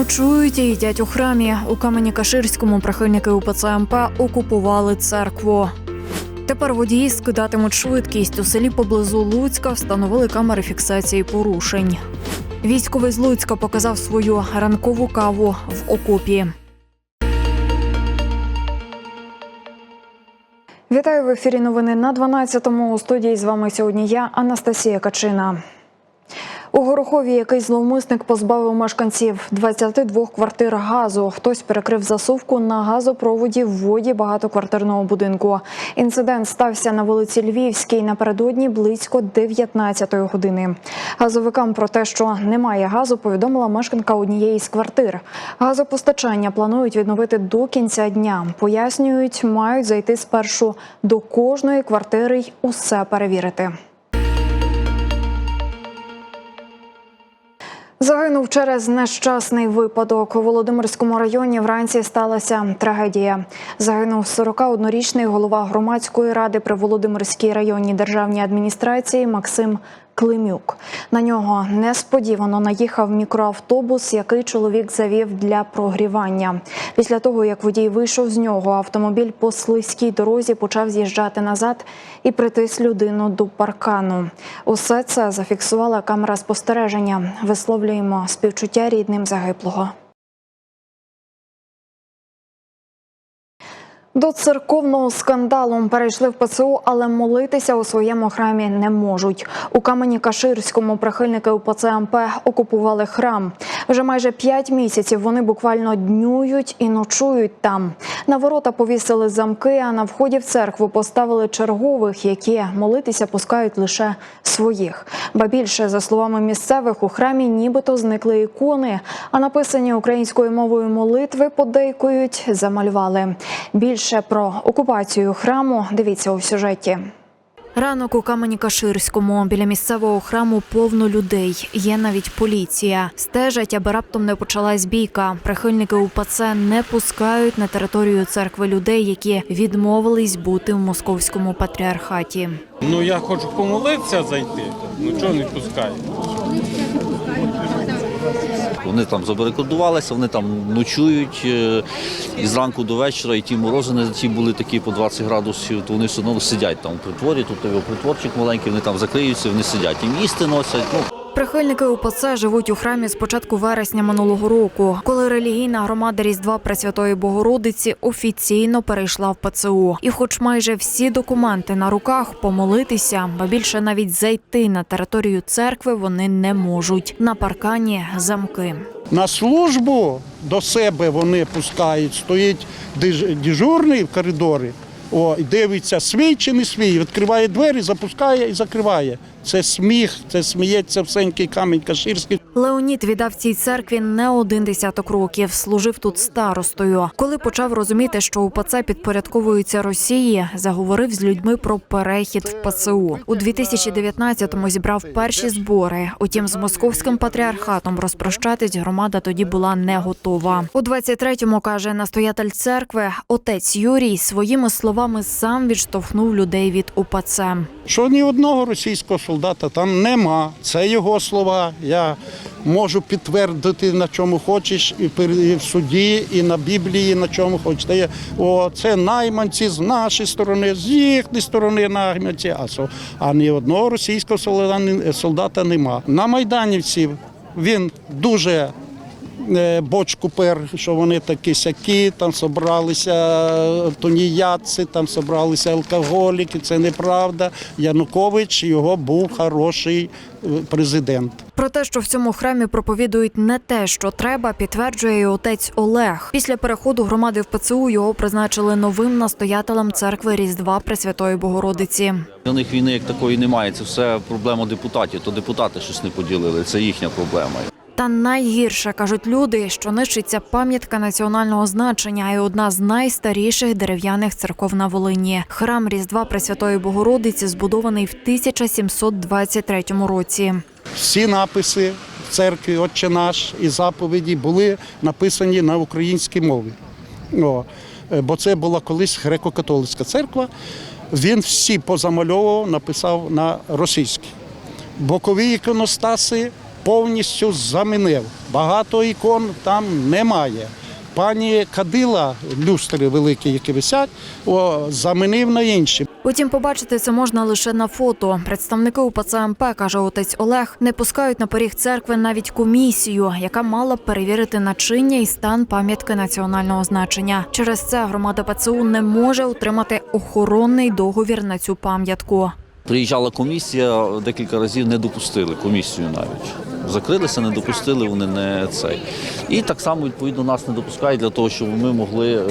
Ночують і їдять у храмі. У Камені-Каширському прихильники УПЦ МП окупували церкву. Тепер водії скидатимуть швидкість. У селі поблизу Луцька встановили камери фіксації порушень. Військовий з Луцька показав свою ранкову каву в окопі. Вітаю в ефірі. Новини на 12-му. У студії з вами сьогодні я, Анастасія Качина. У Горохові якийсь зловмисник позбавив мешканців 22 квартир газу. Хтось перекрив засувку на газопроводі в воді багатоквартирного будинку. Інцидент стався на вулиці Львівській напередодні близько 19-ї години. Газовикам про те, що немає газу, повідомила мешканка однієї з квартир. Газопостачання планують відновити до кінця дня. Пояснюють, мають зайти спершу до кожної квартири й усе перевірити. Загинув через нещасний випадок. У Володимирському районі вранці сталася трагедія. Загинув 41-річний голова громадської ради при Володимирській районній державній адміністрації Максим Климюк. На нього несподівано наїхав мікроавтобус, який чоловік завів для прогрівання. Після того, як водій вийшов з нього, автомобіль по слизькій дорозі почав з'їжджати назад і притис людину до паркану. Усе це зафіксувала камера спостереження. Висловлюємо співчуття рідним загиблого. До церковного скандалу перейшли в ПЦУ, але молитися у своєму храмі не можуть. У камені Каширському прихильники УПЦ МП окупували храм. Вже майже п'ять місяців вони буквально днюють і ночують там. На ворота повісили замки, а на вході в церкву поставили чергових, які молитися пускають лише своїх. Ба більше, за словами місцевих, у храмі нібито зникли ікони, а написані українською мовою молитви подейкують, замалювали. Більше про окупацію храму дивіться у сюжеті. Ранок у камені Каширському біля місцевого храму повно людей. Є навіть поліція. Стежать, аби раптом не почалась бійка. Прихильники УПЦ не пускають на територію церкви людей, які відмовились бути в московському патріархаті. Ну я хочу помолитися зайти. Ну чого не пускають? Вони там забарикадувалися, вони там ночують е, і зранку до вечора, і ті морози ті були такі по 20 градусів, то вони все одно сидять там у притворі, тут його притворчик маленький, вони там закриються, вони сидять. Їм їсти носять. Ну, Прихильники УПЦ живуть у храмі з початку вересня минулого року, коли релігійна громада Різдва Пресвятої Богородиці офіційно перейшла в ПЦУ. І, хоч майже всі документи на руках, помолитися, ба більше навіть зайти на територію церкви вони не можуть. На паркані замки. На службу до себе вони пускають, стоїть дежурний в коридорі, о, дивиться, свій чи не свій, відкриває двері, запускає і закриває. Це сміх, це сміється всенький камінь Каширський. Леонід віддав цій церкві не один десяток років. Служив тут старостою. Коли почав розуміти, що УПЦ підпорядковується Росії, заговорив з людьми про перехід в ПЦУ. У 2019-му зібрав перші збори. Утім, з московським патріархатом розпрощатись громада тоді була не готова. У 23-му, каже настоятель церкви, отець Юрій своїми словами сам відштовхнув людей від УПЦ. Що ні одного російського солдата там нема. Це його слова. Я можу підтвердити на чому хочеш, і в суді, і на Біблії, на чому хочеш. О, це найманці з нашої сторони, з їхньої сторони найманці, а, ні одного російського солдата, нема. На майданівців він дуже бочку пер, що вони такі сякі, там собралися е, там собралися алкоголіки. Це неправда. Янукович його був хороший е, президент. Про те, що в цьому храмі проповідують не те, що треба, підтверджує і отець Олег. Після переходу громади в ПЦУ його призначили новим настоятелем церкви Різдва Пресвятої Богородиці. для них війни як такої немає. Це все проблема депутатів. То депутати щось не поділили. Це їхня проблема. Та найгірше кажуть люди, що нищиться пам'ятка національного значення і одна з найстаріших дерев'яних церков на Волині. Храм Різдва Пресвятої Богородиці збудований в 1723 році. Всі написи в церкві Отче наш і заповіді були написані на українській мові. О, е, бо це була колись греко-католицька церква. Він всі позамальовував, написав на російській. Бокові іконостаси повністю замінив. Багато ікон там немає. Пані Кадила, люстри великі, які висять, о, замінив на інші. Утім, побачити це можна лише на фото. Представники УПЦ МП, каже отець Олег, не пускають на поріг церкви навіть комісію, яка мала б перевірити начиння і стан пам'ятки національного значення. Через це громада ПЦУ не може отримати охоронний договір на цю пам'ятку. Приїжджала комісія, декілька разів не допустили комісію навіть. Закрилися, не допустили, вони не цей. І так само, відповідно, нас не допускають для того, щоб ми могли е,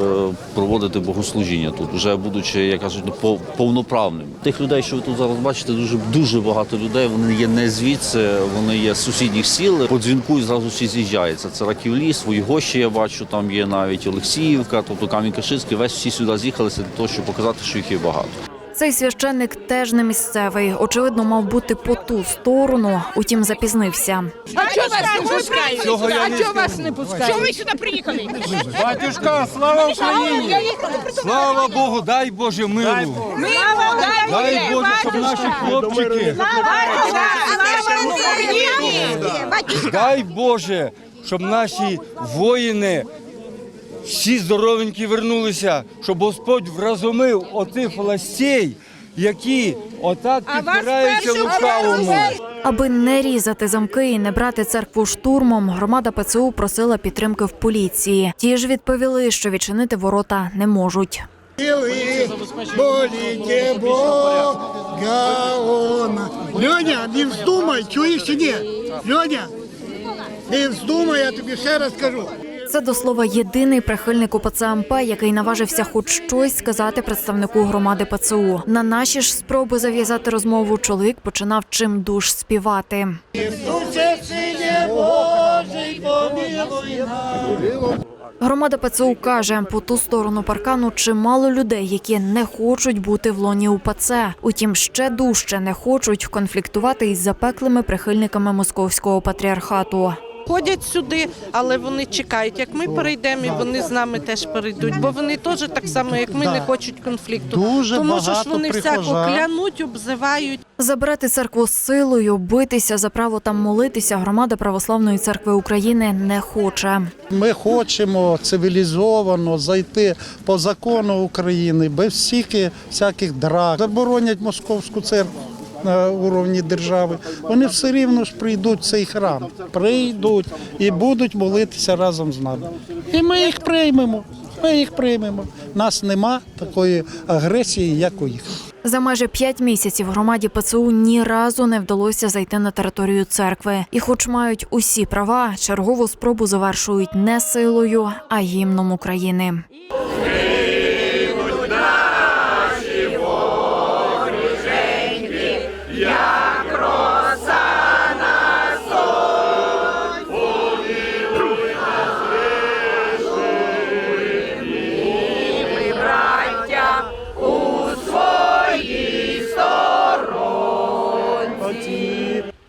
проводити богослужіння тут, вже будучи, як кажуть, ну, пов- повноправними. Тих людей, що ви тут зараз бачите, дуже дуже багато людей. Вони є не звідси, вони є з сусідніх сіл. По дзвінку і зразу всі з'їжджаються. Це Раків ліс, свої гощі я бачу, там є навіть Олексіївка, тобто Камінь-Каширський. Весь всі сюди з'їхалися для того, щоб показати, що їх є багато. Цей священник теж не місцевий. Очевидно, мав бути по ту сторону, утім запізнився. А чого вас не пускають? А чого вас не пускають? Чого ви сюди приїхали? Батюшка, слава Україні! Слава Богу, дай Боже миру! Дай Боже, щоб наші хлопчики, дай Боже, щоб наші воїни всі здоровенькі вернулися, щоб Господь вразумив оцих властей, які отак підбираються лукавому. Аби не різати замки і не брати церкву штурмом, громада ПЦУ просила підтримки в поліції. Ті ж відповіли, що відчинити ворота не можуть. Болите Бога он. Льоня, не вздумай, чуєш чи ні? Льоня, не вздумай, я тобі ще раз кажу. Це до слова єдиний прихильник УПЦ МП, який наважився хоч щось сказати представнику громади ПЦУ. На наші ж спроби зав'язати розмову чоловік починав чим душ співати. Громада ПЦУ каже, по ту сторону паркану чимало людей, які не хочуть бути в лоні УПЦ. Утім, ще дужче не хочуть конфліктувати із запеклими прихильниками московського патріархату. Ходять сюди, але вони чекають, як ми перейдемо, і вони з нами теж перейдуть. Бо вони теж так само, як ми, не хочуть конфлікту. Дуже Тому що ж вони всяко клянуть, обзивають. Забирати церкву силою, битися за право там молитися. Громада православної церкви України не хоче. Ми хочемо цивілізовано зайти по закону України без всяких, всяких драк. Заборонять московську церкву на уровні держави. Вони все рівно ж прийдуть в цей храм. Прийдуть і будуть молитися разом з нами. І ми їх приймемо. Ми їх приймемо. Нас нема такої агресії, як у їх. За майже п'ять місяців громаді ПЦУ ні разу не вдалося зайти на територію церкви. І, хоч мають усі права, чергову спробу завершують не силою, а гімном України.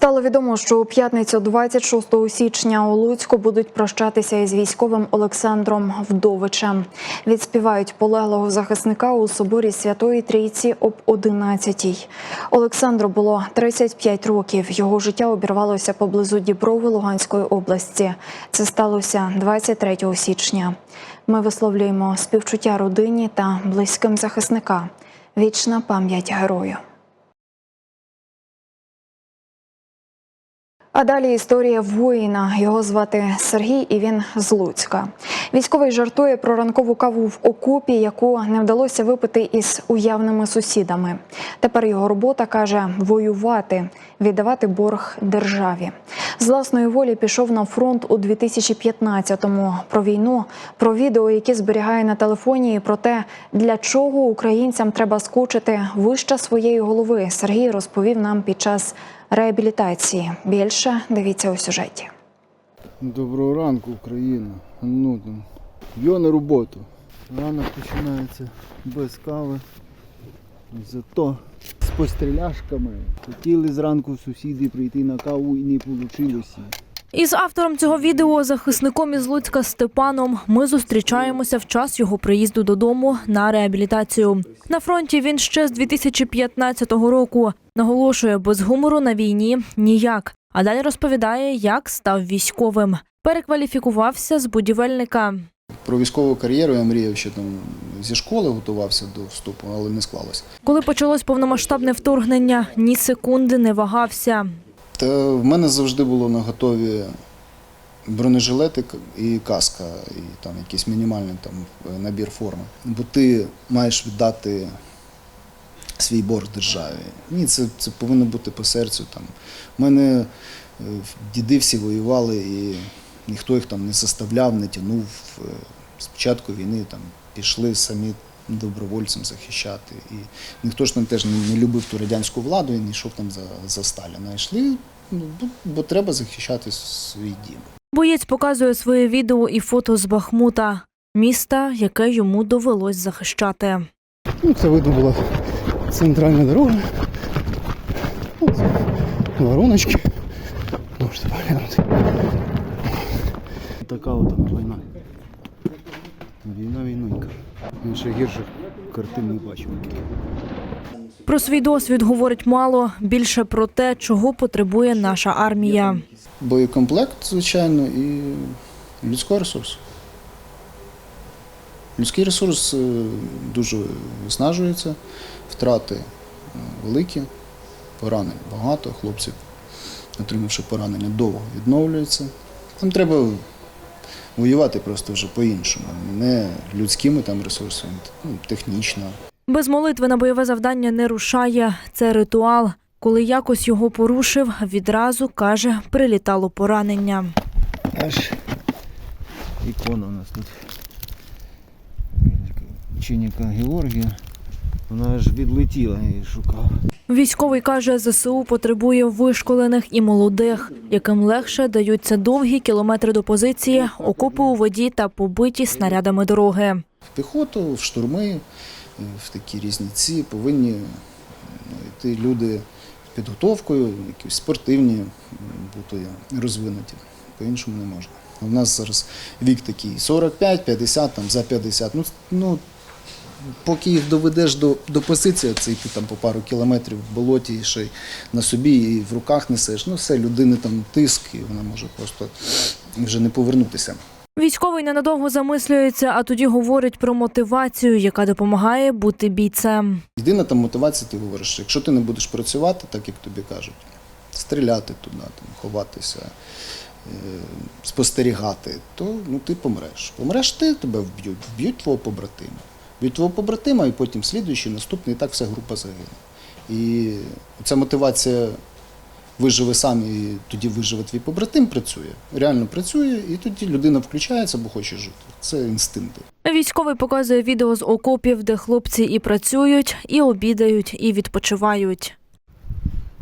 Стало відомо, що у п'ятницю 26 січня у Луцьку будуть прощатися із військовим Олександром Вдовичем. Відспівають полеглого захисника у соборі Святої Трійці об 11-й. Олександру було 35 років. Його життя обірвалося поблизу Діброви Луганської області. Це сталося 23 січня. Ми висловлюємо співчуття родині та близьким захисника. Вічна пам'ять герою. А далі історія воїна. Його звати Сергій, і він з Луцька. Військовий жартує про ранкову каву в окопі, яку не вдалося випити із уявними сусідами. Тепер його робота каже воювати, віддавати борг державі. З власної волі пішов на фронт у 2015-му. Про війну, про відео, які зберігає на телефоні, і про те, для чого українцям треба скочити вище своєї голови. Сергій розповів нам під час реабілітації. Більше дивіться у сюжеті. Доброго ранку, Україна. Ну там. Йо на роботу. Ранок починається без кави. Зато з постріляшками. Хотіли зранку сусіди прийти на каву і не вийшло. Із автором цього відео, захисником із Луцька Степаном, ми зустрічаємося в час його приїзду додому на реабілітацію. На фронті він ще з 2015 року. Наголошує, без гумору на війні ніяк. А далі розповідає, як став військовим. Перекваліфікувався з будівельника. Про військову кар'єру я мріяв ще там зі школи готувався до вступу, але не склалося. Коли почалось повномасштабне вторгнення, ні секунди не вагався. Та в мене завжди було на готові бронежилети і каска, і там якийсь мінімальний там набір форми. Бо ти маєш віддати свій борг державі. Ні, це, це повинно бути по серцю. Там. У мене е, діди всі воювали, і ніхто їх там не заставляв, не тягнув. Е, З початку війни там пішли самі добровольцем захищати. І ніхто ж там теж не, не любив ту радянську владу і не йшов там за, за Сталіна. Йшли, ну, бо, бо треба захищати свій дім. Боєць показує своє відео і фото з Бахмута, міста, яке йому довелось захищати. Ну, це видно була центральна дорога. Вороночки. Можете поглянути. Така от війна. Війна війнонька. Він ще гірших картин не бачив. Про свій досвід говорить мало, більше про те, чого потребує наша армія. Боєкомплект, звичайно, і. Людський ресурс е, дуже виснажується, втрати е, великі, поранень багато, хлопці, отримавши поранення, довго відновлюються. Там треба воювати просто вже по-іншому, не людськими там ресурсами, ну, технічно. Без молитви на бойове завдання не рушає. Це ритуал. Коли якось його порушив, відразу каже, прилітало поранення. Аж ікона у нас тут. Чинника Георгія. Вона аж відлетіла і шукав. Військовий каже, ЗСУ потребує вишколених і молодих, яким легше даються довгі кілометри до позиції, окопи у воді та побиті снарядами дороги. В піхоту, в штурми, е, в такі різні ці повинні ну, йти люди підготовкою, якісь спортивні бути розвинуті. По-іншому не можна. У нас зараз вік такий 45, 50, там за 50. Ну, ну поки їх доведеш до, до позиції, це йти там по пару кілометрів в болоті, ще й на собі і в руках несеш. Ну все, людини там тиск, і вона може просто вже не повернутися. Військовий ненадовго замислюється, а тоді говорить про мотивацію, яка допомагає бути бійцем. Єдина там мотивація, ти говориш, що якщо ти не будеш працювати, так як тобі кажуть, стріляти туди, там, ховатися, е, спостерігати, то ну, ти помреш. Помреш ти, тебе вб'ють, вб'ють твого побратима. Б'ють твого побратима, і потім слідуючий, наступний, і так вся група загине. І ця мотивація виживе сам, і тоді виживе твій побратим, працює. Реально працює, і тоді людина включається, бо хоче жити. Це інстинкти. Військовий показує відео з окопів, де хлопці і працюють, і обідають, і відпочивають.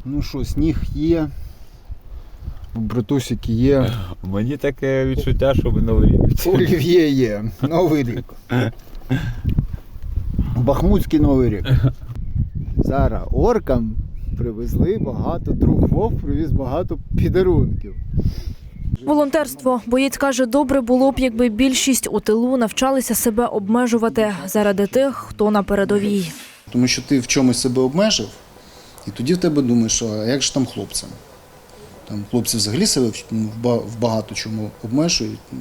Ну що, сніг є, братусики є. Мені таке відчуття, що ми новий рік. Олів'є є. Новий рік. Бахмутський новий рік. Зараз оркам привезли багато, друг Вов привіз багато підарунків. Волонтерство. Боєць каже, добре було б, якби більшість у тилу навчалися себе обмежувати заради тих, хто на передовій. Тому що ти в чомусь себе обмежив, і тоді в тебе думаєш, що а як же там хлопцям? Там хлопці взагалі себе в багато чому обмежують. Ну.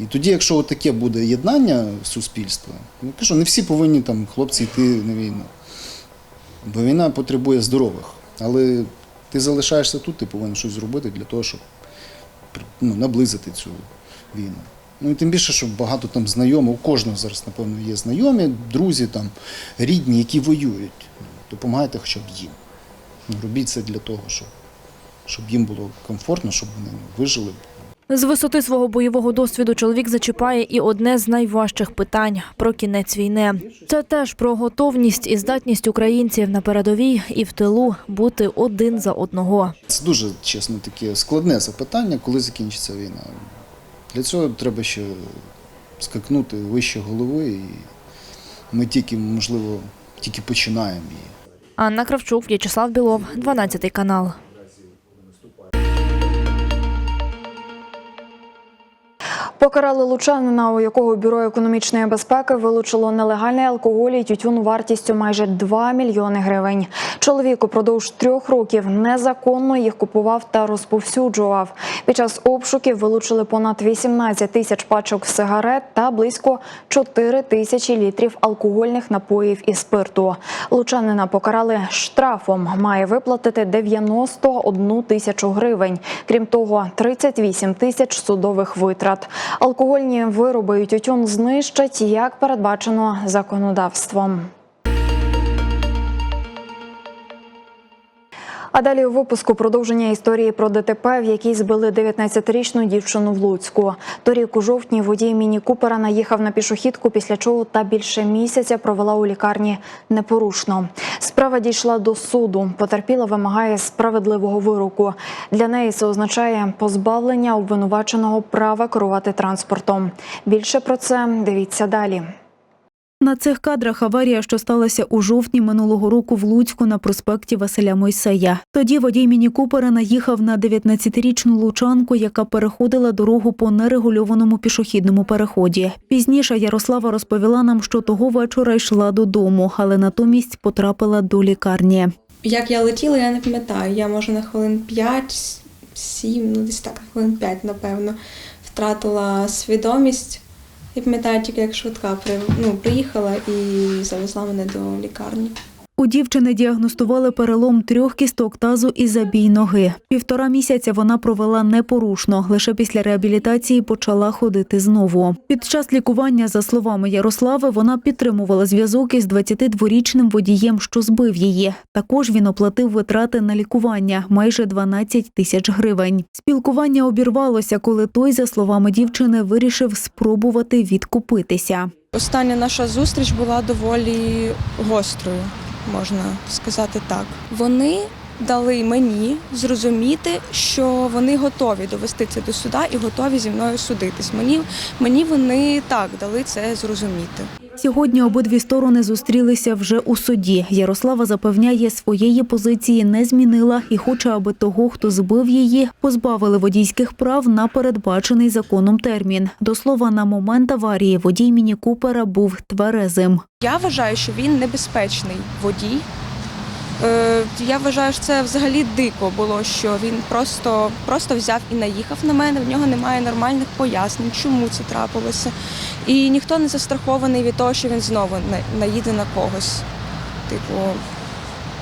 І тоді, якщо таке буде єднання суспільства, я кажу, не всі повинні там хлопці йти на війну. Бо війна потребує здорових. Але ти залишаєшся тут, ти повинен щось зробити для того, щоб ну, наблизити цю війну. Ну і тим більше, що багато там знайомих, у кожного зараз, напевно, є знайомі, друзі, там, рідні, які воюють. Допомагайте хоча б їм. Ну, Робіть це для того, щоб, щоб їм було комфортно, щоб вони вижили. З висоти свого бойового досвіду чоловік зачіпає і одне з найважчих питань про кінець війни. Це теж про готовність і здатність українців на передовій і в тилу бути один за одного. Це дуже, чесно, таке складне запитання, коли закінчиться війна. Для цього треба ще скакнути вище голови, і ми тільки, можливо, тільки починаємо її. Анна Кравчук, В'ячеслав Білов, 12 канал. Покарали лучанина, у якого бюро економічної безпеки вилучило нелегальний алкоголь і тютюн вартістю майже 2 мільйони гривень. Чоловік упродовж трьох років незаконно їх купував та розповсюджував. Під час обшуків вилучили понад 18 тисяч пачок сигарет та близько 4 тисячі літрів алкогольних напоїв і спирту. Лучанина покарали штрафом. Має виплатити 91 тисячу гривень. Крім того, 38 тисяч судових витрат. Алкогольні вироби і тютюн знищать, як передбачено законодавством. А далі у випуску продовження історії про ДТП, в якій збили 19-річну дівчину в Луцьку. Торік у жовтні водій міні Купера наїхав на пішохідку, після чого та більше місяця провела у лікарні непорушно. Справа дійшла до суду. Потерпіла вимагає справедливого вироку. Для неї це означає позбавлення обвинуваченого права керувати транспортом. Більше про це дивіться далі. На цих кадрах аварія, що сталася у жовтні минулого року в Луцьку на проспекті Василя Мойсея. Тоді водій міні Купера наїхав на 19-річну лучанку, яка переходила дорогу по нерегульованому пішохідному переході. Пізніше Ярослава розповіла нам, що того вечора йшла додому, але натомість потрапила до лікарні. Як я летіла, я не пам'ятаю. Я може на хвилин 5, 7, ну десь так, хвилин 5, напевно, втратила свідомість. Я пам'ятаю тільки, як швидка при, ну, приїхала і завезла мене до лікарні. У дівчини діагностували перелом трьох кісток тазу і забій ноги. Півтора місяця вона провела непорушно. Лише після реабілітації почала ходити знову. Під час лікування, за словами Ярослави, вона підтримувала зв'язок із 22-річним водієм, що збив її. Також він оплатив витрати на лікування майже 12 тисяч гривень. Спілкування обірвалося, коли той, за словами дівчини, вирішив спробувати відкупитися. Остання наша зустріч була доволі гострою, можна сказати так. Вони дали мені зрозуміти, що вони готові довести це до суда і готові зі мною судитись. Мені, мені вони так дали це зрозуміти. Сьогодні обидві сторони зустрілися вже у суді. Ярослава запевняє, своєї позиції не змінила і хоче, аби того, хто збив її, позбавили водійських прав на передбачений законом термін. До слова, на момент аварії водій міні Купера був тверезим. Я вважаю, що він небезпечний водій. Е, Я вважаю, що це взагалі дико було, що він просто, просто взяв і наїхав на мене. В нього немає нормальних пояснень, чому це трапилося. І ніхто не застрахований від того, що він знову наїде на когось. Типу,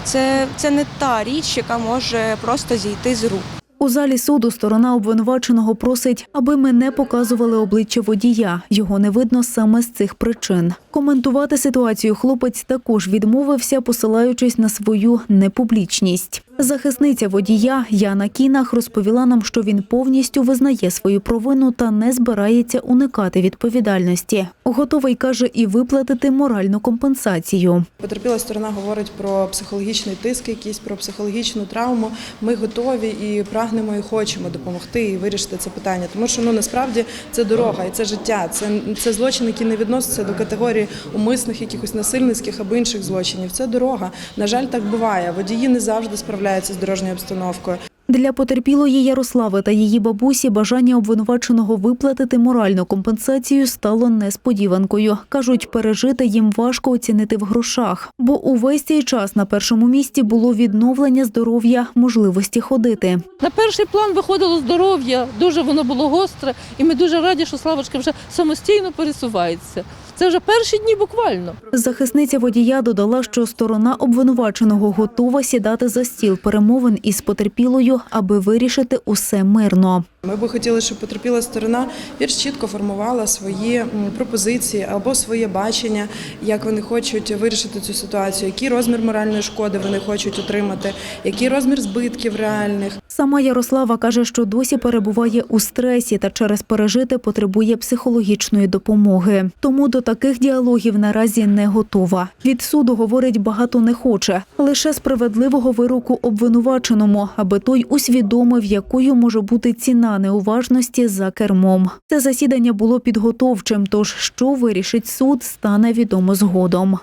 це, це не та річ, яка може просто зійти з рук. У залі суду сторона обвинуваченого просить, аби ми не показували обличчя водія. Його не видно саме з цих причин. Коментувати ситуацію хлопець також відмовився, посилаючись на свою непублічність. Захисниця водія Яна Кінах розповіла нам, що він повністю визнає свою провину та не збирається уникати відповідальності. Готовий каже і виплатити моральну компенсацію. Потерпіла сторона говорить про психологічний тиск, якийсь про психологічну травму. Ми готові і прагнемо і хочемо допомогти і вирішити це питання. Тому що ну насправді це дорога і це життя. Це, це злочин, який не відноситься до категорії умисних, якихось насильницьких або інших злочинів. Це дорога. На жаль, так буває. Водії не завжди справляються з дорожньою обстановкою. Для потерпілої Ярослави та її бабусі бажання обвинуваченого виплатити моральну компенсацію стало несподіванкою. Кажуть, пережити їм важко оцінити в грошах, бо увесь цей час на першому місці було відновлення здоров'я, можливості ходити. На перший план виходило здоров'я, дуже воно було гостре, і ми дуже раді, що Славочка вже самостійно пересувається. Це вже перші дні буквально. Захисниця водія додала, що сторона обвинуваченого готова сідати за стіл перемовин із потерпілою, аби вирішити усе мирно. Ми би хотіли, щоб потерпіла сторона більш чітко формувала свої пропозиції або своє бачення, як вони хочуть вирішити цю ситуацію, який розмір моральної шкоди вони хочуть отримати, який розмір збитків реальних. Сама Ярослава каже, що досі перебуває у стресі та через пережити потребує психологічної допомоги. Тому до таких діалогів наразі не готова. Від суду говорить багато не хоче, лише справедливого вироку обвинуваченому, аби той усвідомив, якою може бути ціна неуважності за кермом. Це засідання було підготовчим. Тож що вирішить суд, стане відомо згодом.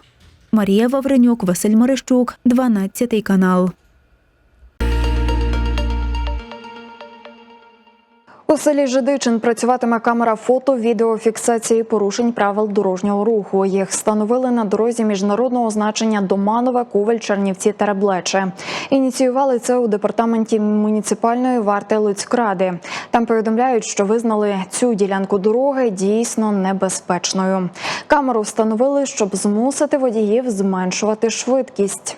Марія Вавренюк, Василь Мерещук, 12 канал. У селі Жидичин працюватиме камера фото відеофіксації порушень правил дорожнього руху. Їх встановили на дорозі міжнародного значення Доманове, Ковель, Чернівці та Реблече. Ініціювали це у департаменті муніципальної варти Луцькради. Там повідомляють, що визнали цю ділянку дороги дійсно небезпечною. Камеру встановили, щоб змусити водіїв зменшувати швидкість.